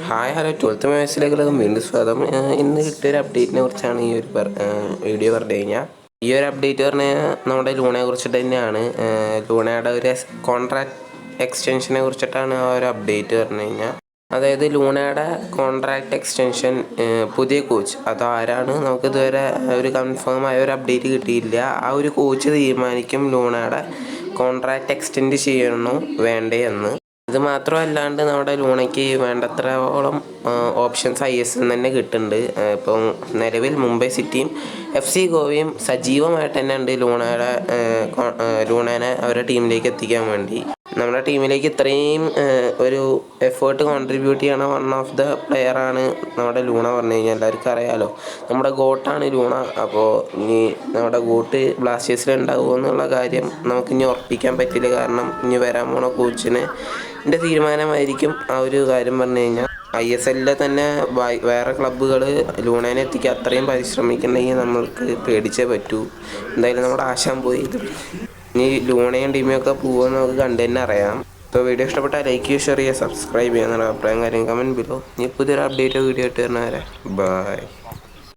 Hi hello. Twelfth മാത്സിലേക്കുള്ള വീണ്ടും സ്വാഗതം. ഇന്ന് കിട്ടിയൊരു അപ്ഡേറ്റിനെ കുറിച്ചാണ് ഈ ഒരു വീഡിയോ പറഞ്ഞു കഴിഞ്ഞാൽ ഈ ഒരു അപ്ഡേറ്റ് പറഞ്ഞു കഴിഞ്ഞാൽ നമ്മുടെ ലൂണയെ കുറിച്ചിട്ട് തന്നെയാണ്. ലൂണയുടെ ഒരു കോൺട്രാക്ട് എക്സ്റ്റൻഷനെ കുറിച്ചിട്ടാണ് ആ ഒരു അപ്ഡേറ്റ് പറഞ്ഞു കഴിഞ്ഞാൽ അതായത് ലൂണയുടെ കോൺട്രാക്ട് എക്സ്റ്റൻഷൻ പുതിയ കോച്ച് അത് ആരാണ്? നമുക്ക് ഇതുവരെ ഒരു കൺഫേം ആയ ഒരു അപ്ഡേറ്റ് കിട്ടിയില്ല. ആ ഒരു കോച്ച് തീരുമാനിക്കും ലൂണയുടെ കോൺട്രാക്ട് എക്സ്റ്റെൻഡ് ചെയ്യണോ വേണ്ടേ എന്ന്. ഇത് മാത്രമല്ലാണ്ട് നമ്മുടെ ലൂണയ്ക്ക് വേണ്ടത്രോളം ഓപ്ഷൻസ് ഐ എസ് തന്നെ കിട്ടുന്നുണ്ട്. ഇപ്പം നിലവിൽ മുംബൈ സിറ്റിയും എഫ് സി ഗോവയും സജീവമായിട്ട് തന്നെ ഉണ്ട് ലൂണയുടെ ലൂണേനെ അവരുടെ ടീമിലേക്ക് എത്തിക്കാൻ വേണ്ടി. നമ്മുടെ ടീമിലേക്ക് ഇത്രയും ഒരു എഫേർട്ട് കോൺട്രിബ്യൂട്ട് ചെയ്യണ വൺ ഓഫ് ദ പ്ലെയറാണ് നമ്മുടെ ലൂണ പറഞ്ഞു കഴിഞ്ഞാൽ. എല്ലാവർക്കും അറിയാമല്ലോ നമ്മുടെ ഗോട്ടാണ് ലൂണ. അപ്പോൾ ഇനി നമ്മുടെ ഗോട്ട് ബ്ലാസ്റ്റേഴ്സിൽ ഉണ്ടാകുമോ എന്നുള്ള കാര്യം നമുക്ക് ഇനി ഉറപ്പിക്കാൻ പറ്റില്ല. കാരണം ഇനി വരാൻ പോണ കോച്ചിന് എന്റെ തീരുമാനമായിരിക്കും ആ ഒരു കാര്യം പറഞ്ഞു കഴിഞ്ഞാൽ. ഐ എസ് എല്ലിലെ തന്നെ വേറെ ക്ലബ്ബുകൾ ലൂണേനെ എത്തിക്കാൻ അത്രയും പരിശ്രമിക്കണമെങ്കിൽ നമ്മൾക്ക് പേടിച്ചേ പറ്റൂ. എന്തായാലും നമ്മുടെ ആശാൻ പോയി. ഇനി ലൂണയും ടീമും ഒക്കെ പോകുമെന്ന് നമുക്ക് കണ്ടു തന്നെ അറിയാം. ഇപ്പോൾ വീഡിയോ ഇഷ്ടപ്പെട്ടാൽ ലൈക്ക് ചെയ്യുക ഷെയർ ചെയ്യുക സബ്സ്ക്രൈബ് ചെയ്യുക എന്നുള്ള അഭിപ്രായം കാര്യം കമന്റ് ബിലോ ഇനി പുതിയൊരു അപ്ഡേറ്റ് വീഡിയോ ഇട്ട് തരുന്നവരെ ബൈ